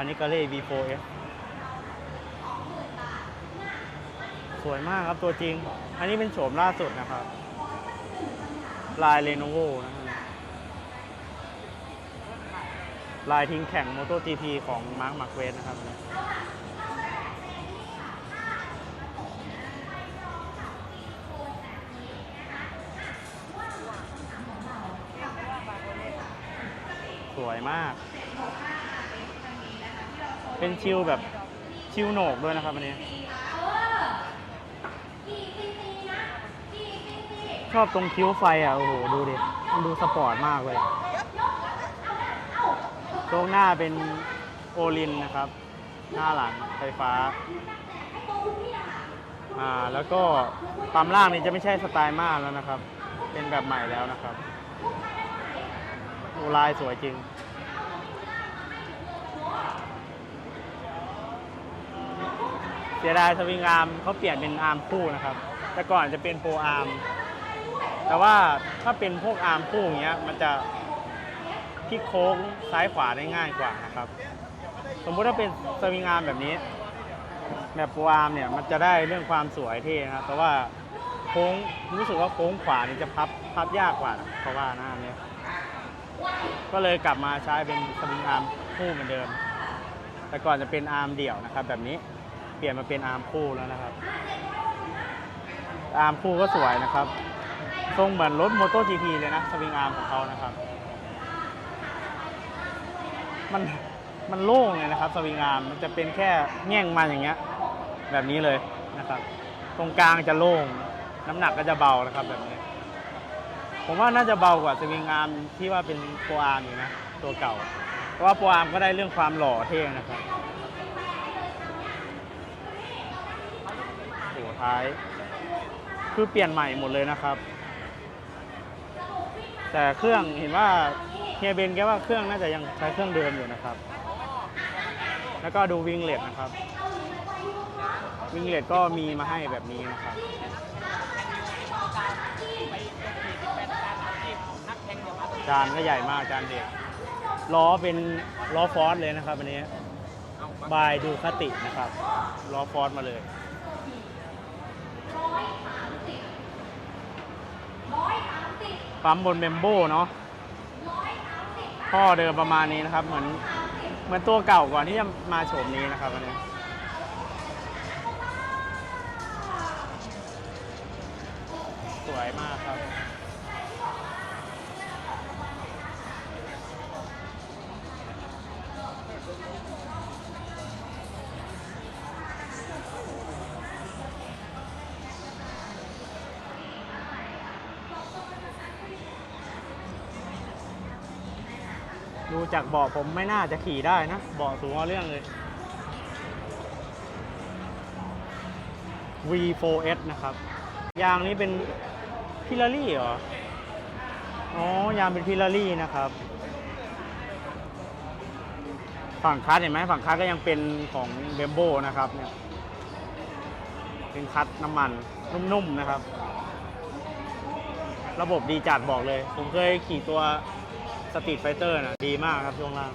านิกาเล่ V4F สวยมากครับตัวจริง อันนี้เป็นโฉมล่าสุดนะครับ ลายเลโนโวนะครับลายทิ้งแข่ง MotoGP ของมาร์คมาร์เวสนะครับสวยมาก เป็นชิลแบบชิลโหนกด้วยนะครับอันนี้ ชอบตรงคิ้วไฟอะ โอ้โห ดูดิ มันดูสปอร์ตมากเลยตรงหน้าเป็นโอลินนะครับ หน้าหลังไฟฟ้า อ่า แล้วก็ปั๊มล่างนี่จะไม่ใช่สไตล์มากแล้วนะครับ เป็นแบบใหม่แล้วนะครับ โอลายสวยจริง เสียดายสวิงอาร์มเขาเปลี่ยนเป็นอาร์มคู่นะครับ แต่ก่อนจะเป็นโปรอาร์ม แต่ว่าถ้าเป็นพวกอาร์มคู่อย่างเงี้ยมันจะพลิกโค้งซ้ายขวาได้ง่ายกว่านะครับ สมมุติถ้าเป็นสวิงอาร์มแบบนี้ แบบโปรอาร์มเนี่ยมันจะได้เรื่องความสวยเท่นะครับ แต่ว่าโค้งรู้สึกว่าโค้งขวานี่จะพับพับยากกว่าเพราะว่าหน้าเนี้ยก็เลยกลับมาใช้เป็นสวิงอาร์มคู่เหมือนเดิม แต่ก่อนจะเป็นอาร์มเดี่ยวนะครับแบบนี้ เปลี่ยนมาเป็นอาร์มคู่แล้วนะครับ อาร์มคู่ก็สวยนะครับ ทรงเหมือนรถ MotoGP เลยนะสวิงอาร์มของเขานะครับ มันมันโล่งเลยนะครับสวิงอาร์มมันจะเป็นแค่แง่งมาอย่างเงี้ย แบบนี้เลยนะครับ ตรงกลางจะโล่ง น้ำหนักก็จะเบานะครับแบบนี้ ผมว่าน่าจะเบากว่าสวิงอาร์มที่ว่าเป็นโปรอาร์มอยู่นะตัวเก่า เพราะว่าโปรอาร์มก็ได้เรื่องความหล่อเท่นะครับโอ้ ท้าย คือเปลี่ยนใหม่หมดเลยนะครับ แต่เครื่องเห็นว่าเฮียเบนแกว่าเครื่องน่าจะยังใช้เครื่องเดิมอยู่นะครับ แล้วก็ดูวิงเลดนะครับ วิงเลดก็มีมาให้แบบนี้นะครับจานก็ใหญ่มากจานเด็กล้อเป็นล้อฟอร์สเลยนะครับอันนี้บายดูคตินะครับล้อฟอร์สมาเลย ปั๊มบนเบมโบเนาะท่อเดิมประมาณนี้นะครับ เหมือนเหมือนตัวเก่าก่อนที่จะมาโฉมนี้นะครับอันนี้สวยมากครับ ดูจากเบาะผมไม่น่าจะขี่ได้นะ เบาะสูงเอาเรื่องเลย V4S นะครับ ยางนี้เป็นพิลารี่เหรอ อ๋อ ยางเป็นพิลารี่นะครับ ฝั่งคัสเห็นไหมฝั่งคัสก็ยังเป็นของเบมโบนะครับเนี่ย เป็นคัสน้ำมันนุ่มๆนะครับ ระบบดีจัดบอกเลย ผมเคยขี่ตัว สตรีทไฟเตอร์นะดีมากครับช่วงล่าง